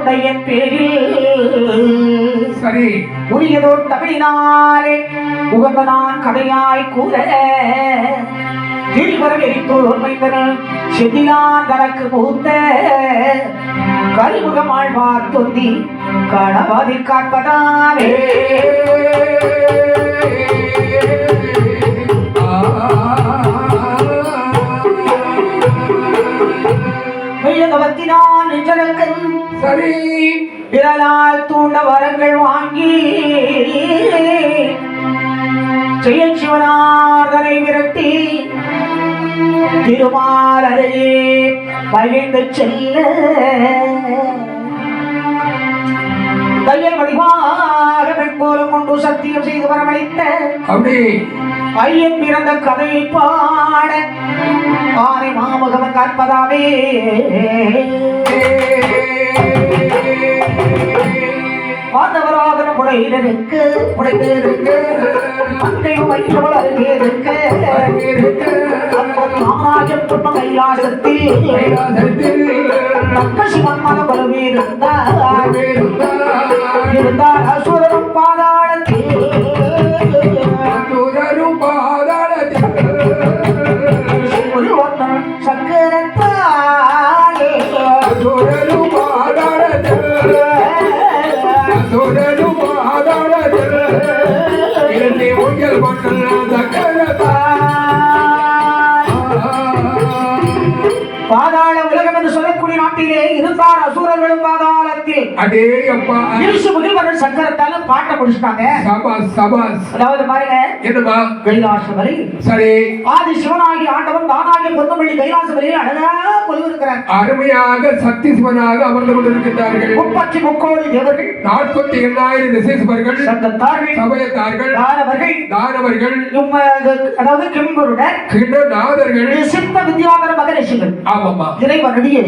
என் பேரில். சரி. உரியதோர் தமிழினாலே உகந்த நான் கதையாய் கூற. திரிவரம் எரித்தோர் மைந்தனல் செதிலான் தனக்கு மூத்த. கரிமுகம் ஆழ்வார் தொந்தி கணவாதி காப்பதாலே மெய்யகவத்தினால் நெஞ்சலுக்கு சரி. விரலால் தூண்ட வரங்கள் வாங்கி செயல் சிவனார்தனை விரட்டி திருமாலரையே பகிர்ந்து செல்ல. தையல் வடிவாக வெண்போலம் கொண்டு சத்தியம் செய்து வரவழைத்த அப்படி. ஐயன் பிறந்த கதை பாட ஆனை மாமகவன் கற்பதாவே பார்த்தவராக புடையிலிருக்கு புடைத்திருக்கு அன்றையும் வைத்தவள் அருகே இருக்க ராமராஜன் துன்ப கைலாசத்தில். தக்க சிவன் மன பலவே இருந்தார். இருந்தார். அசுரரும் பாதாளத்தில். இரண்டே உயர் மண்டல அடே அப்பா. இயேசு முதல்வர்கள் சக்கரத்தால பாட்டை முடிச்சிட்டாங்க. சபாஸ் சபாஸ். அதாவது பாருங்க. என்னமா கைலாச வரை. சரி. ஆதி சிவனாகி ஆண்டவன் தானாகிய பொன்னமொழி கைலாச வரையில் அழகா கொலுவிருக்கிறார். அருமையாக சக்தி சிவனாக அமர்ந்து கொண்டிருக்கிறார்கள் முப்பத்தி முக்கோடி தேவர்கள் நாற்பத்தி எண்ணாயிரம் திசைசுவர்கள் சத்தத்தார்கள் சமயத்தார்கள் தானவர்கள் தானவர்கள் அதாவது கிம்பருடன் கிண்ணநாதர்கள். சித்த வித்யாதர மகரிஷிகள். ஆமாமா இறைவனடியை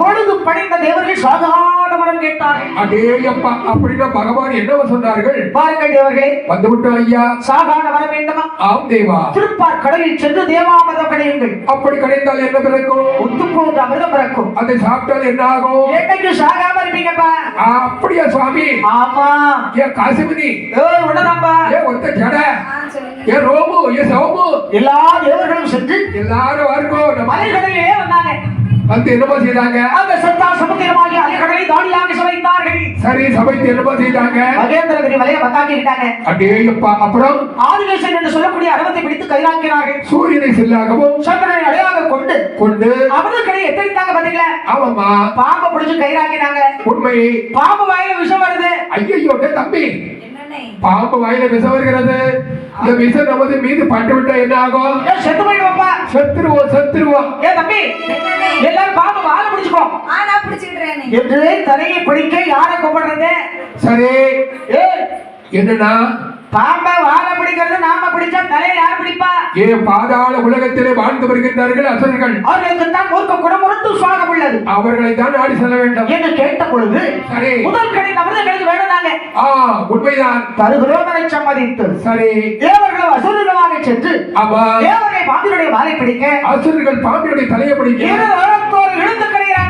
தொழுது படைந்த தேவர்கள் சாதாரண வரம் கேட்டார்கள். அடே அப்பா அப்படின்னா பகவான் என்னவ சொன்னார்கள்? பாருங்கள் தேவர்களே வந்து விட்டோம் ஐயா. சாதாரண வர வேண்டுமா? ஆம் தேவா. திருப்பார் கடலில் சென்று தேவாமிர்தம் கடையுங்கள். அப்படி கிடைத்தால் என்ன பிறக்கும்? ஒத்து போன்ற அமிர்தம் பிறக்கும். அதை சாப்பிட்டால் என்ன ஆகும்? என்னைக்கு சாகாம இருப்பீங்கப்பா? அப்படியா சுவாமி? ஆமா. ஏன் காசிமணி ஏய் உடனப்பா ஏன் ஒத்த ஜட. ஏன் ரோமு ஏன் சோமு. எல்லா தேவர்களும் சென்று எல்லாரும் வருவோம் நம்ம மலைகளிலே வந்தாங்க வந்து என்னமா செய்தாங்க? அந்த சத்தா சமுத்திரமாகி அலைகடலை தாடியாக சுவைத்தார்கள் சரி சபைக்கு என்னமா செய்தாங்க? மகேந்திரகிரி மலையை வந்தாக்கி இருக்காங்க அடே அப்பா அப்புறம்? ஆதிகேசன் என்று சொல்லக்கூடிய அடவத்தை பிடித்து கைதாக்கினார்கள் சூரியனை செல்லாகவும் சந்திரனை அடையாக கொண்டு கொண்டு அமிர்தக்கடை எத்தனைத்தாங்க பாத்தீங்களா? ஆமாமா பாம்பை பிடிச்சு கைதாக்கினாங்க உண்மை பாம்பு வாயில விஷம் வருது. ஐயோ டேய் தம்பி. பாம்பு வாயில விஷம் வருகிறது. இந்த விஷம் நமது மீது பட்டு விட்டா என்ன ஆகும்? செத்து போயிடுவோம்ப்பா செத்துருவோம் செத்துருவோம். ஏ தம்பி எல்லாரும் பாம்பு வாழ பிடிச்சுக்கோ. ஆ நான் பிடிச்சுக்கிட்டேனே என்று தலையை பிடிக்க யாரை கூப்பிடுறது? சரி. ஏ. என்னன்னா பாம்பை வாழ பிடிக்கிறது நாம பிடிச்சா தலையை யார் பிடிப்பா? ஏன் பாதாள உலகத்திலே வாழ்ந்து வருகின்றார்கள் அசுரர்கள். அவர்களுக்கு தான் மூர்க்க குணமுறுத்து சுவாகம் உள்ளது. அவர்களை தான் செல்ல வேண்டும். என்று கேட்ட பொழுது சரி. முதல் கடை அமிர்தங்களுக்கு வேணும்னாங்க. ஆ உண்மைதான். தருகிறோம் என சம்மதித்து சரி. தேவர்களும் அசுரர்களாக சென்று ஆமா தேவரை பாம்பினுடைய வாலை பிடிக்க அசுரர்கள் பாம்பினுடைய தலையை பிடிக்க. இரு வரத்தோர் இழுத்து கிடைகிறாங்க.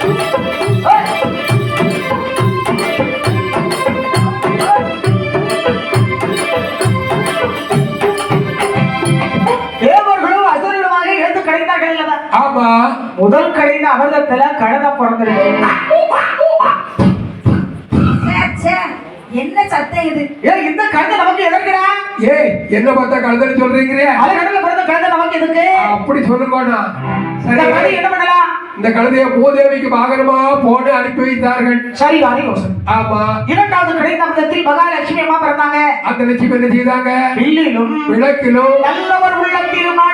முதல் கடைந்த அமிர்தத்துல கழுத பிறந்திருக்கு. என்ன சத்தம் இது? ஏ இந்த கழுதை நமக்கு எதற்குடா? ஏய் என்ன பார்த்தா கழுதன்னு சொல்றீங்க அது கடல்ல பிறந்த கழுதை நமக்கு எதுக்கு? அப்படி சொல்லுங்கண்ணா இந்த கழுதை சரி என்ன பண்ணலாம்? இந்த கழுதைய பூதேவிக்கு வாகனமா போட்டு அனுப்பி வைத்தார்கள். சரியான யோசனை. ஆமா. இரண்டாவது கிடைத்த அமிர்தத்தில் மகாலட்சுமி அம்மா பிறந்தாங்க. அந்த லட்சுமி என்ன செய்தாங்க? வில்லிலும் விளக்கிலும் நல்லவர் உள்ளத்தில் மாடி செல்வாய்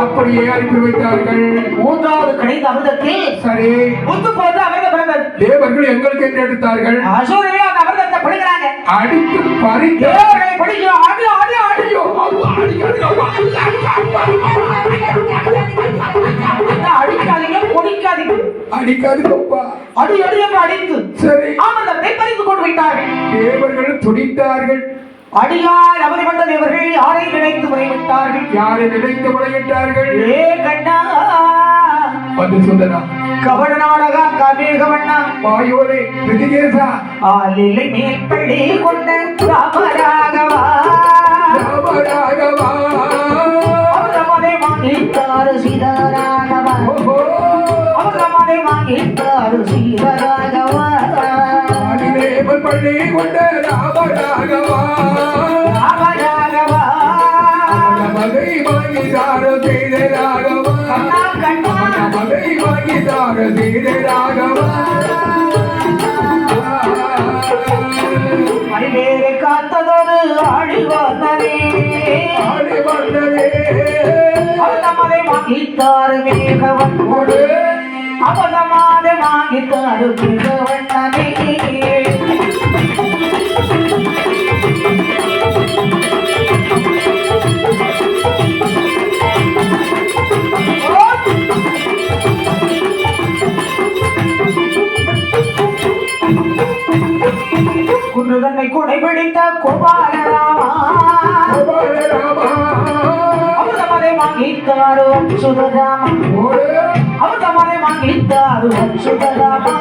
அப்படியே அனுப்பி வைத்தார்கள். மூன்றாவது கிடைத்த அமிர்தத்தில் சரி. முத்து போது பிறந்தது தேவர்கள் எங்களுக்கு என்று எடுத்தார்கள். அந்த அமிர்தத்தை பிடிக்கிறாங்க அடித்து பறித்து. தேவர்களை பிடிக்க ஆடு ஆடு ஆடு ஐயோ, அம்மா, அடிக்காதீங்க, அம்மா. அடிக்காதீங்க பொடிக்காதீங்க அடிக்காதீங்கப்பா அடி அடி என்று அடித்து சரி. அமிர்தத்தை பறித்து கொண்டு விட்டார்கள். தேவர்கள் துடித்தார்கள். அடியால் அவதிப்பட்ட தேவர்கள் யாரை நினைத்து முறைவிட்டார்கள் யாரை நினைத்து முறையிட்டார்கள்? ஏ கண்ணா. வந்து சொன்னா கபட நாடகா கவேகவண்ணா மாயோரே ரிதிகேசா ஆலிலை பள்ளி கொண்ட ராமராகவா. ராமராகவா. அமிர்தமதை வாங்கித்தாரு சீதாராகவா. ஓஹோ. அமிர்தமதை வாங்கித்தாரு சீதாராகவா. ஆதிதேவன் பள்ளி கொண்ட ராமராகவா. ராமராகவா. மதை வாங்கிதார செய்த ராகவா கண்ணா கண்ணா மதை வாங்கிதார செய்த ராகவா மணிவேறு காத்ததொரு ஆழி வந்தனே. ஆடி வந்தனே. வாங்கித்தாரு வாங்கித்தாரு மேகவண்ணனே தன்னை கொடை பிடித்த கோபாலராமா கோபால ராமா அமிர்தமதை வாங்கித்தாரு அச்சுதராமா ஓடு அமிர்தமதை வாங்கித்தாரு அச்சுதராமா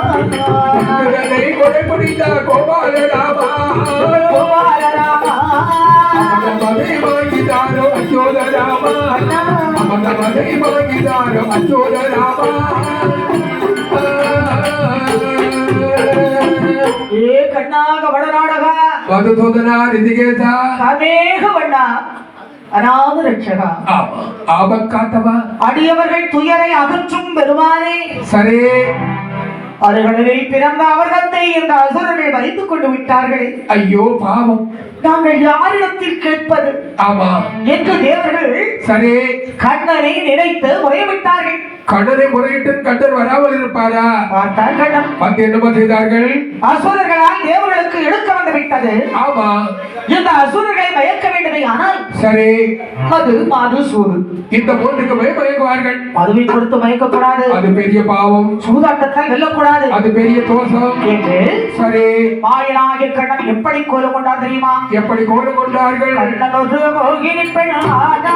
இதனை கொடை பிடித்த கோபால ராமா கோபாலராமா அந்த மதை வாங்கிதாரோ அச்சோத ராமா அந்த மதை ஏ கண்ணாக வடநாடகா. மதுசூதனா ரிதிகேசா கமேக வண்ணா. அநாத ரட்சகா. ஆபக்காத்தவா அடியவர்கள் துயரை அகற்றும் பெருமானே. சரி. அருகளில் பிறந்த அவர்களை இந்த அசுரர்கள் மறித்துக் கொண்டு விட்டார்களே. ஐயோ பாவம். நாங்கள் யாரிடத்தில் கேட்பது? ஆமா. என்று தேவர்கள் சரி. கண்ணனை நினைத்து முறைவிட்டார்கள் கடனை முறையிட்டு கட்டர் வராமல் இருப்பாரா? பார்த்தால் கண்ணன். வந்து என்னமா செய்தார்கள்? அசுரர்களால் தேவர்களுக்கு எடுக்க வந்து விட்டது ஆமா. இந்த அசுரர்களை மயக்க வேண்டுமே ஆனால் சரி. மது மாது சூது. இந்த மூன்றுக்கு மயங்குவார்கள். மதுவை கொடுத்து மயக்கக்கூடாது அது பெரிய பாவம். சூதாட்டத்தை வெல்லக்கூடாது. அது பெரிய தோஷம். என்று சரி. மாயனாகிய கண்ணன் எப்படி கோலம் கொண்டார் தெரியுமா? எப்படி கோடு கொண்டார்கள்? கண்ணன் ஒரு மோகினி பெண் ஆனா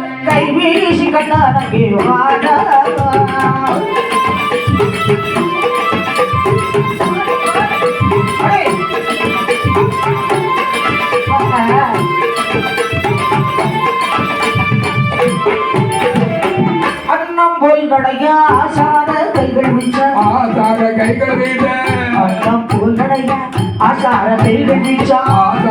வாழ அடே. அன்னம் போல் நடைய ஆசாத கைகள் மிச்ச. ஆசார கைகள் வீட அன்னம் போல் நடைய ஆசார கைகள் ஆசார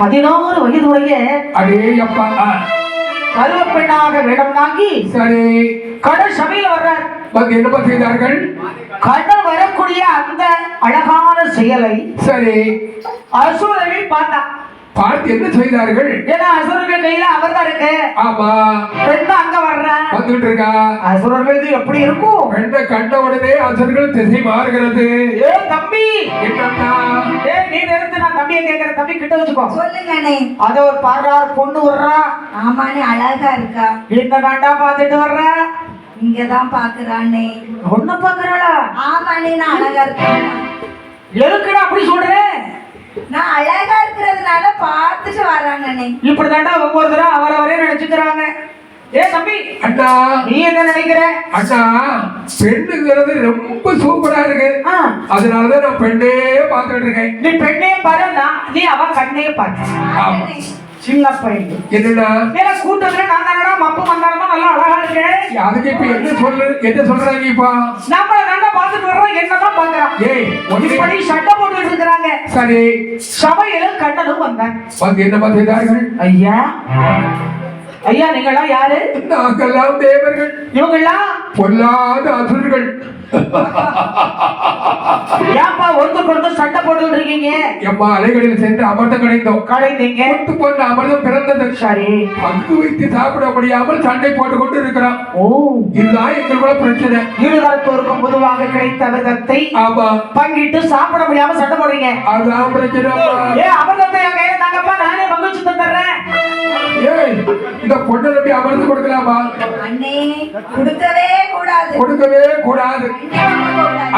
பதினாறு வயதுடைய அடே அப்பா. கருவப்பெண்ணாக வேடம் வாங்கி சரி. கடல் சபையில் வர்றார் வந்து என்னப்பா செய்தார்கள்? கடல் வரக்கூடிய அந்த அழகான செயலை சரி. அசுரர்கள் பார்த்தா பார்த்து என்ன செய்தார்கள்? ஏன்னா அசுரர்கள் கையில அமர்தான் இருக்கு. ஆமா. பெண் தான் அங்க வர்ற. வந்துகிட்டு இருக்கா? அசுரர்களுக்கு எப்படி இருக்கும்? பெண்ணை கண்ட உடனே அசர்கள் திசை மாறுகிறது. ஏ தம்பி! என்னன்னா ஏ நீ நிறுத்து நான் தம்பியை கேட்கிற தம்பி கிட்ட வச்சுக்கோ சொல்லுங்க அண்ணே அத ஒரு பாடுறாரு பொண்ணு வர்றா. ஆமாண்ணே அழகா இருக்கா. என்ன வேண்டா பார்த்துட்டு வர்ற. இங்கதான் பாக்குறானே. ஒண்ணு பாக்குறாளா ஆமாண்ணே நான் அழகா இருக்கேன். எதுக்குடா அப்படி சொல்றேன் நான் அழகா இருக்கிறதுனால பார்த்துட்டு வர்றாங்கண்ணே இப்படிதாண்டா ஒவ்வொரு தடவை அவரவரே நினைச்சுக்கிறாங்க. ஏ தம்பி. அண்ணா நீ என்ன நினைக்கிற? அண்ணா பெண்ணுங்கிறது ரொம்ப சூப்பரா இருக்கு. அதனாலதான் நான் பெண்ணே பார்த்துட்டு இருக்கேன். நீ பெண்ணே பாரு நான் நீ அவ கண்ணே பாரு. சின்ன பையன். மேல கூட்டத்துல நான் தானடா மப்பு மந்தாரமா நல்லா அழகா இருக்கேன் அதுக்கு இப்ப என்ன சொல்ற என்ன சொல்றாங்க இப்ப? நம்மள நல்லா பார்த்துட்டு வர்றோம் என்னதான் ஏய் இப்படி சரி. சபையில கண்ணனும் வந்தேன். வந்து செய்தார்கள் ஐயா. ஐயா நீங்களாம் யாரு? நாங்கெல்லாம் தேவர்கள். இவங்கெல்லாம் பொல்லாத அசுரர்கள். ஒருத்தருக்கு ஒருத்தர் சட்டை போட்டுக்கிட்டு இருக்கீங்க? எம்மா அலைகளில் சென்று அமிர்தம் கிடைத்தோம் கடைந்தீங்க. கொத்து கொண்டு அமிர்தம் பிறந்தது. சரி. பங்கு வைத்து சாப்பிட முடியாமல் சண்டை போட்டு கொண்டு இருக்கிறோம் ஓ இதுதான் எங்களுக்குள்ள பிரச்சனை. இருதரத்தோருக்கும் பொதுவாக கிடைத்த விதத்தை ஆமா. பங்கிட்டு சாப்பிட முடியாம சண்டை போடுறீங்க. அதான் பிரச்சனை ஏ அமிர்தத்தை என் கையில தாங்கப்பா நானே பங்குச்சு தந்துடுறேன். ஏய் இந்த பொண்ணை நம்பி அமர்ந்து கொடுக்கலாமா? அண்ணே கொடுக்கவே கூடாது. கொடுக்கவே கூடாது.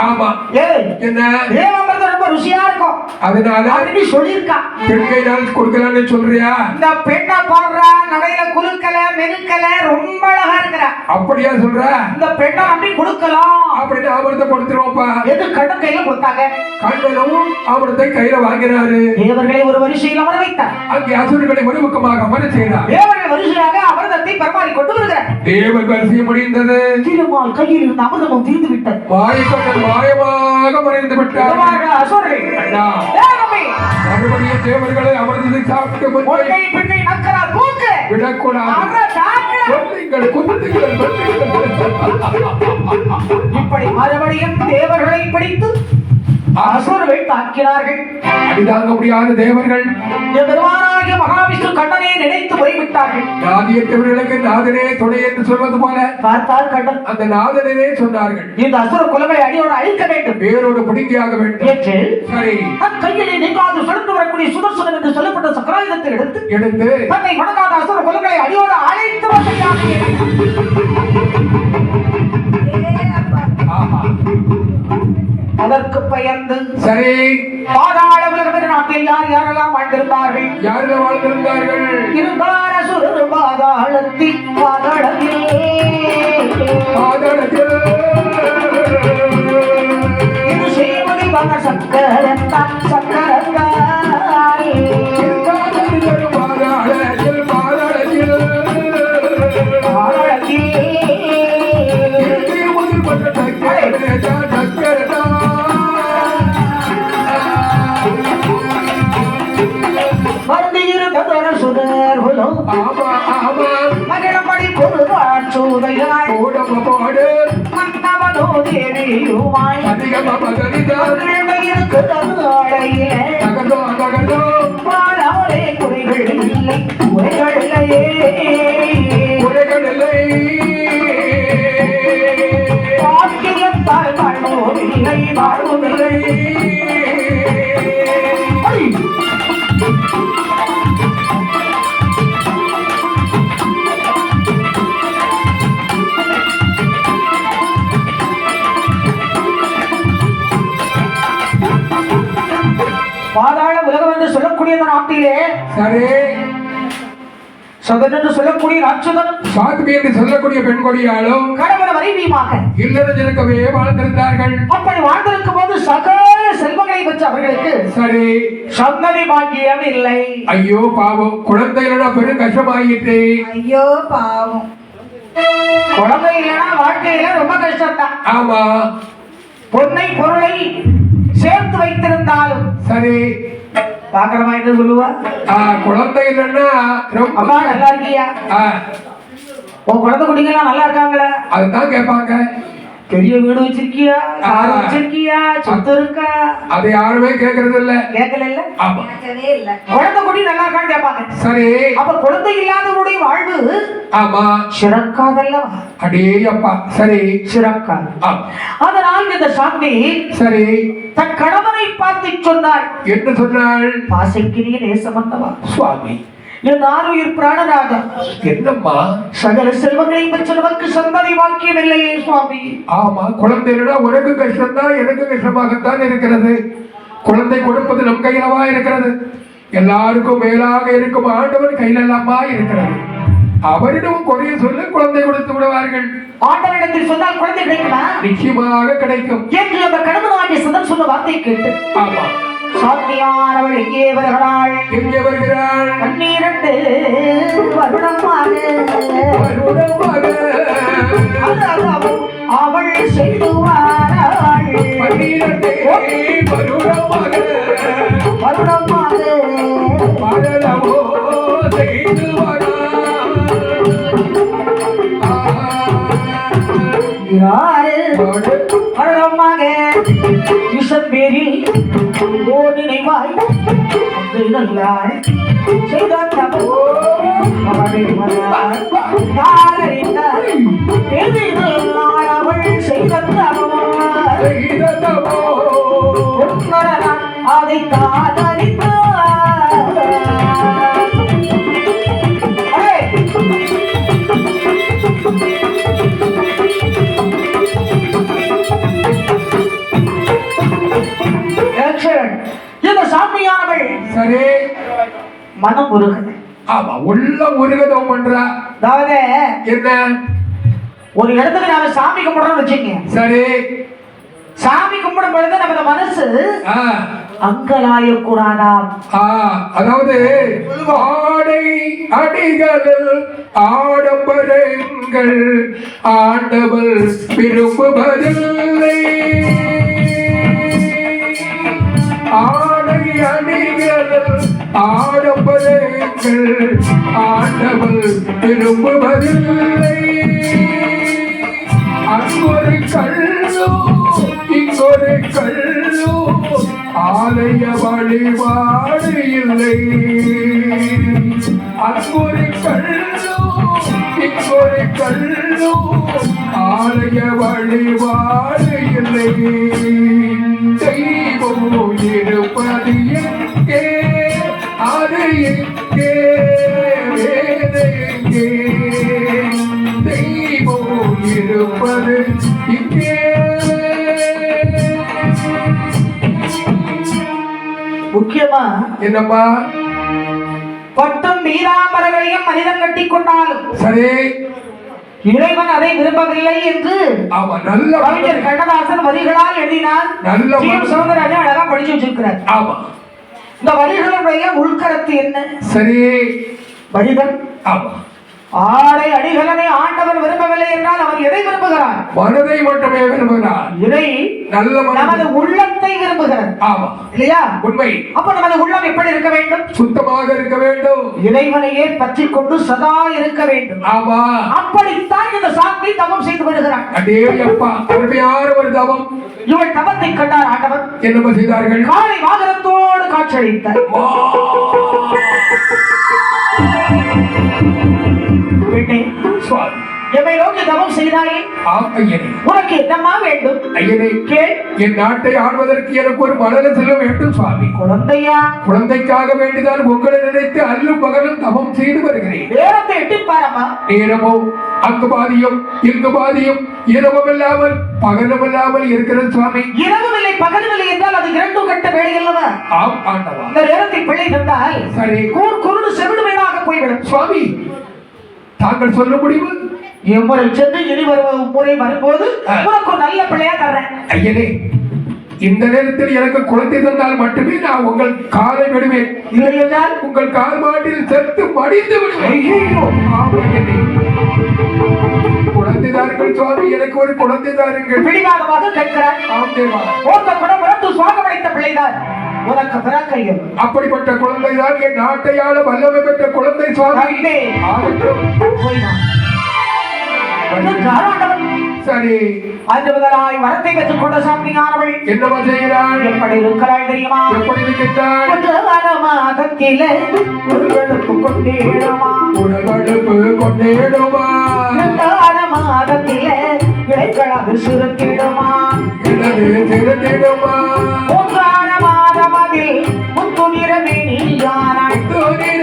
ஆமா. ஏய் என்ன? தேவாமிர்தம் ரொம்ப ருசியா இருக்கும்? அதனால அப்படின்னு சொல்லியிருக்கா. பெண் கையினால் கொடுக்கலாம்னு சொல்றியா? இந்த பெண்ணை பாடுறா நடையில குலுக்கல மெனுக்கல ரொம்ப அழகா இருக்கிறா. அப்படியா சொல்ற? இந்த பெண்ணை நம்பி கொடுக்கலாம். அப்படின்னு அமிர்தம் கொடுத்துருவோம்ப்பா. எது கண்ணு கையில கொடுத்தாங்க? கண்ணனும் அமிர்தத்தை கையில வாங்கினாரு தேவர்களை ஒரு வரிசையில் அமர வைத்தார். அங்கே அசுரர்களை ஒருமுகமாக அமர செய்தார் தேவர்கள் வரிசையாக அமிர்தத்தை பரமாறி தேவன் வரிசை முடிந்தது. திருமால் கையில் இருந்த அமிர்தமும் தீர்ந்து விட்டது மாயமாக மறைந்து விட்டார். மறுபடியும் தேவர்களை அமிர்தத்தை சாப்பிட்டு விடக்கூடாது. கொல்லுங்கள். இப்படி மறுபடியும் தேவர்களை பிடித்து அசுரர்கள் தாக்கினார்கள். அடிதாங்க முடியாத தேவர்கள். பெருமானாகிய மகாவிஷ்ணு கண்ணனை நினைத்து போய்விட்டார்கள். நாதியற்றவர்களுக்கு நாதனே துணை என்று சொல்வது போல பார்த்தார் கண்ணன். அந்த நாதனே சொன்னார்கள். இந்த அசுர குலவை அடியோடு அழிக்க வேண்டும். வேரோடு பிடுங்கியாக வேண்டும். என்று சரி. கையிலே நீங்காது செலுத்து வரக்கூடிய சுதர்சனம் என்று சொல்லப்பட்ட சக்கராயுதத்தை எடுத்து எடுத்து தன்னை வணங்காத அசுர குலங்களை அடியோடு அழைத்து வசதியாக அதற்கு பயந்து சரி. பாதாள உலகம் நாட்டில் யார் யாரெல்லாம் வாழ்ந்திருந்தார்கள்? யாரில் வாழ்ந்திருந்தார்கள்? இருந்தார் அசுரர் பாதாளத்தில் பாதாளத்தில். பாதாளத்தில். ஆமா மகிழமணி பொருளால் சூதையாய். ஓடம பாடு. மன்னவனோ தேவியுமாய் அதிகமா இருக்கிறது ஆடையிலே தகதோ தகதோ பாடாலே குறைகள் இல்லை குறைகள் இல்லையே. சொல்லக்கூடிய இந்த நாட்டிலே. சரி. என்று சொல்லக்கூடிய ராட்சதனும் சாத்வி என்று சொல்லக்கூடிய பெண் கொடியாலும் கடவுள வரிவியுமாக இல்லறஞ்சிருக்கவே வாழ்ந்திருந்தார்கள். அப்படி வாழ்ந்திருக்கும் போது சகல செல்வங்களை பெற்ற அவர்களுக்கு சரி. சந்ததி பாக்கியம் இல்லை ஐயோ பாவம். பெரும் கஷ்டமாயிட்டு ஐயோ பாவம். குழந்தை வாழ்க்கையில ரொம்ப கஷ்டம்தான். ஆமா. பொன்னை பொருளை சேர்த்து வைத்திருந்தாலும் சரி. பாக்குறமா என்ன சொல்லுவா குழந்தை இல்லைன்னா அம்மா நல்லா இருக்கியா? உன் குழந்தை குடிங்கெல்லாம் நல்லா இருக்காங்களா? அதுதான் கேட்பாங்க. பெரிய வீடு வச்சிருக்கியா? கார். வச்சிருக்கியா? சொத்து இருக்கா? அதை யாருமே கேட்கறது இல்ல. கேட்கல இல்ல? கேட்கவே இல்லை. குழந்தை குடி நல்லா இருக்கான்னு கேட்பாங்க சரி. அப்ப குழந்தை இல்லாதவருடைய வாழ்வு ஆமா. சிறக்காதல்லவா? அடே அப்பா. சரி. சிறக்காது. ஆமா அதனால் இந்த சாமி சரி. தன் கணவனை பார்த்து சொன்னாள். என்ன சொன்னாள்? பாசைக்கிரிய நேசமந்தவா? சுவாமி. என் ஆறுயிர் பிராணநாதா என்னம்மா? சகல செல்வங்களை பெற்ற நமக்கு சந்ததி வாக்கியம் இல்லையே சுவாமி. ஆமா குழந்தைனா உனக்கு கஷ்டம்தான் எனக்கு கஷ்டமாகத்தான் இருக்கிறது. குழந்தை கொடுப்பது நம் கையிலவா இருக்கிறது? எல்லாருக்கும் மேலாக இருக்கும் ஆண்டவன் கையிலெல்லாமா இருக்கிறது? அவரிடம் குறைய சொல்ல குழந்தை கொடுத்து விடுவார்கள். ஆண்டவரிடத்தில் சொன்னால் குழந்தை கிடைக்குமா? நிச்சயமாக கிடைக்கும். என்று அந்த கணவனாகிய சதன் சொன்ன வார்த்தை கேட்டு. ஆமா. சாத்தியானவள் எங்கே வருகிறாள். எங்கே வருகிறாள்? பன்னிரண்டு வருடமாக அவள் அவள் செய்து வாராள். பன்னிரண்டே வருடமாக வருடமாக நல்லாள் செய்த தவோ அவளை செய்த தவோ செய்ததவோ உன்னரனான் அதை காதலித்தார் மனம் உருகுது ஆமா உள்ள உருகதம் பண்றா அதாவது என்ன? ஒரு இடத்துல நாம சாமி கும்பிடுறோம்னு வச்சுங்க சரி. சாமி கும்பிடும் பொழுது நம்ம மனசு ஆ. அங்கலாய கூடாதாம் ஆ, அதாவது ஆடை அடிகளில் ஆடம்பரங்கள் ஆண்டவர் விரும்புவதில்லை. ஆடை அடிகளில் ஆடம்பரங்கள் ஆண்டவர் விரும்புவதில்லை. அங்கொரு கள்ளோ இங்கொரு கள்ளோ ஆலய வழிபாடு இல்லை. அங்கொரு கள்ளோ இங்கொரு கள்ளோ ஆலய வழிபாடு இல்லை. முக்கியமா என்னம்மா பட்டும் மீராமரங்களையும் மனிதன் கட்டி கொண்டாலும் சரி. இறைவன் அதை விரும்பவில்லை என்று நல்ல கவிஞர் கண்ணதாசன் வரிகளால் எழுதினார். நல்ல. சௌந்தரராஜன் அழகா படிச்சு வச்சிருக்கிறார். ஆமா. இந்த வரிகளுடைய உள்கருத்து என்ன? சரி. மனிதன் ஆமா. ஆடை அடிகளனை ஆண்டவன் விரும்பவில்லை என்றால் அவன் எதை விரும்புகிறான்? மனதை மட்டுமே விரும்புகிறார் இறை நல்ல நமது உள்ளத்தை விரும்புகிறது. ஆமா. இல்லையா? உண்மை. அப்ப நமது உள்ளம் எப்படி இருக்க வேண்டும்? சுத்தமாக இருக்க வேண்டும். இறைவனையே பற்றி கொண்டு சதா இருக்க வேண்டும். ஆமா. அப்படித்தான் இந்த சாமி தவம் செய்து வருகிறான் அடே அப்பா அருமையான ஒரு தவம். இவள் தவத்தை கண்டார் ஆண்டவன் என்னமா செய்தார்கள்? காலை வாகனத்தோடு காட்சியளித்தார்! பெண்ணே சுவாமி. எம்மை நோக்கி தவம் செய்தாயே? ஆம் ஐயனே உனக்கு என்னம்மா வேண்டும்? ஐயனே கேள். என் நாட்டை ஆள்வதற்கு எனக்கு ஒரு மலர செல்ல வேண்டும் சுவாமி. குழந்தையா? குழந்தைக்காக வேண்டிதான் உங்களை நினைத்து அல்லும் பகலும் தவம் செய்து வருகிறேன். நேரத்தை எட்டிப் பாரம்மா. நேரமோ அங்கு பாதியும் இங்கு பாதியும் இரவும் இல்லாமல் பகலும் இல்லாமல் இருக்கிறது சுவாமி. இரவும் இல்லை பகலும் இல்லை என்றால் அது இரண்டும் கட்ட வேலை அல்லவா ஆம் ஆண்டவா. இந்த நேரத்தை பிள்ளை தந்தால் சரி. கூர் குருடு செவிடு வீடாக போய்விடும். சுவாமி தாங்கள் சொல்ல முடிவு எம்முறை சென்று இனி வரும் முறை வரும்போது. உனக்கு நல்ல பிள்ளையா தர்றேன். ஐயனே இந்த நேரத்தில் எனக்கு குழந்தை தந்தால் மட்டுமே நான் உங்கள் காலை விடுவேன். இல்லை என்றால் உங்கள் கால் மாட்டில் செத்து மடிந்து விடுவேன். ஐயையோ. ஆம் ஐயனே. குழந்தை தாருங்கள் சுவாமி எனக்கு ஒரு குழந்தை தாருங்கள். பிடிவாதமாக கேட்கிறார். ஆம் தேவா. போன்ற குணம் உணர்ந்து பிள்ளைதான். உனக்கு பிறக்கையும். அப்படிப்பட்ட குழந்தை தான் என் நாட்டையாள வல்லமை பெற்ற குழந்தை சுவாமி. ஆகட்டும். வந்து ஆண்டவன் சரி. அன்று முதலாய் வரத்தை பெற்றுக்கொண்ட சாமியானவள். என்னவா செய்கிறாள் எப்படி இருக்கிறாள் தெரியுமா? எப்படி இருக்கின்றாள் ஒரு வனமாதத்திலே உருவெடுப்பு கொண்டேடுமா? உடலடுப்பு கொண்டேடுமா இரண்டான மாதத்திலே இடைக்கழகு சுருக்கிடுமா மாதம் அதில் முத்துநிற மேனியானாள் துணிர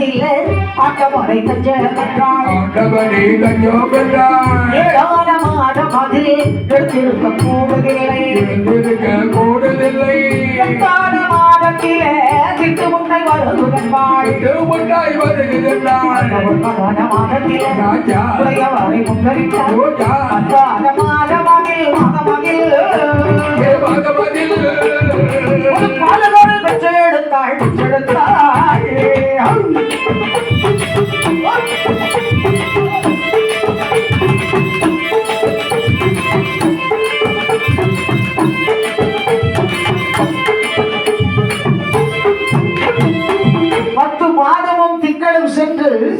மாதத்தில் ஆட்டமறை கஞ்சென்றாள் ஆண்டவனே கஞ்சோம் என்றாள் ஏழான மாதம் அதில் எடுத்திருக்க கூடுதில்லை. இருந்திருக்க கூடுதில்லை. எட்டான மாதத்திலே திட்டு முன்னை வருவதன்பாள் திருமுட்டாய் வருகிறாள் மகான மாதத்திலே ராஜா. உடையவரை முன்னறித்தாள் ரோஜா. அந்தான மாதமதில் மாதமதில் தேவதமதில் ஒரு பாலகோடு பெற்றெடுத்தாள் பெற்றெடுத்தாள்.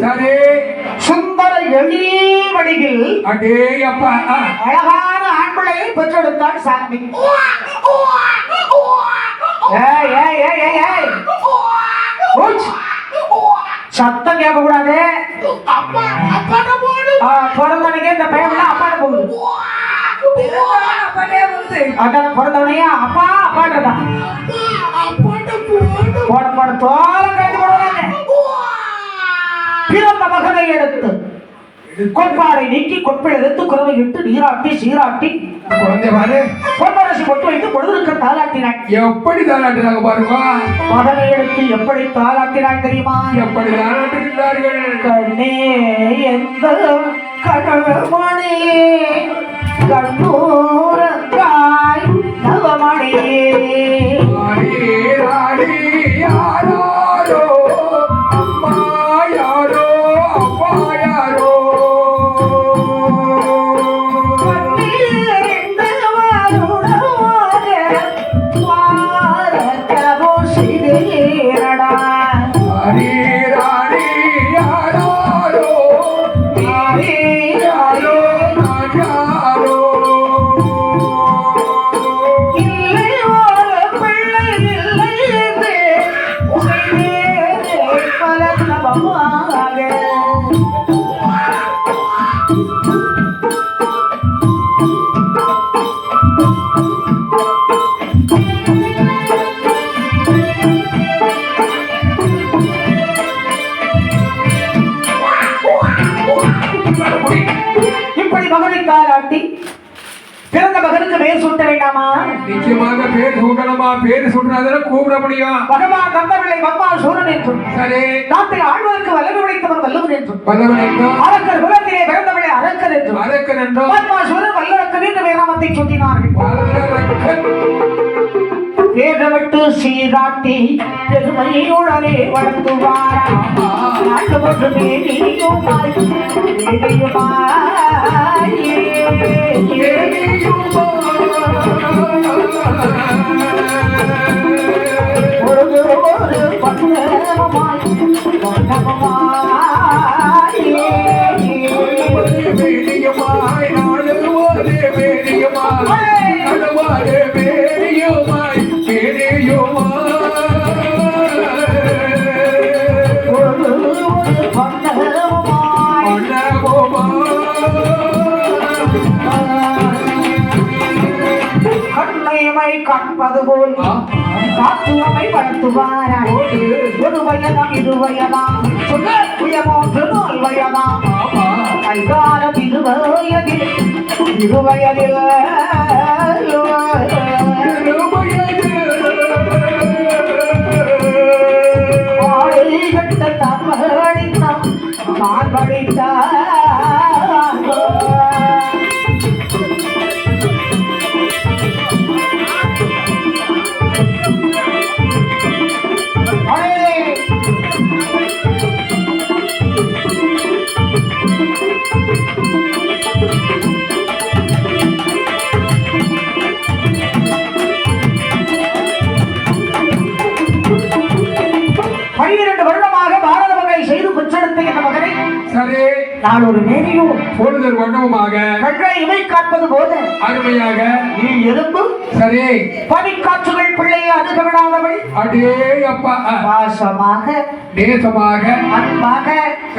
சரி சுந்தர எழிவடியில் அடே அப்பா அழகான ஆண்பிள்ளையை பெற்றெடுத்தாள் சாமி ஏய், ஏய், ஏய், ஏய், ஏய். சத்தம் கேட்க கூடாது பிறந்தவனைக்கே இந்த பையன் அப்பாட்ட போகுது அதான் பிறந்தவனையே அப்பா அப்பாட்டதா போட போட தோல கட்டி போடுவாங்க. பிறந்த மகனை எடுத்து. கொட்பாடை நீக்கி கொட்பை எடுத்து குறவை இட்டு நீராட்டி சீராட்டி. குழந்தை பாரு பொன்னரசி கொட்டு வைத்து பொழுதுக்கு தாளாட்டினாள் எப்படி தாளாட்டுறாங்க பாருங்க. மகனை எடுத்து எப்படி தாளாட்டினாள் தெரியுமா? எப்படி தாளாட்டுகின்றார்கள் கண்ணே எந்த கடவுமணியே கண்ணூரங்காய் பேர் சூட்டினாதானே கூப்பிட முடியும்? பகவான் தந்தவில்லை பகவா சூரன் என்றும் சரி. நாட்டை ஆழ்வதற்கு வல்லமை உடைத்தவன் வல்லவன் என்றும் பல்லவன் என்றும் அரக்கர் குலத்திலே பிறந்தவளை அரக்கர் என்றும் அரக்கன் என்றும் பத்மா சூரன் வல்லரக்கன் என்று வேதாமத்தை சொன்னார்கள் வல்லரக்கன் சீராட்டி பெருமையுடனே வளர்த்துவாரா நாட்டு ஒரு வயதாம் இரு வயதாம் உயமோன்று நாள் வயதாம் கைகாலம் இரு வயதில் இரு வயதில் ஆடை நான் ஒரு நேரியும் பொழுதர் வண்ணமுமாக கண்ணை இமை காப்பது போல அருமையாக நீ எறும்பு சரி. பனிக்காற்றுகள் பிள்ளையை அணுக விடாதபடி அடே அப்பா பாசமாக நேசமாக அன்பாக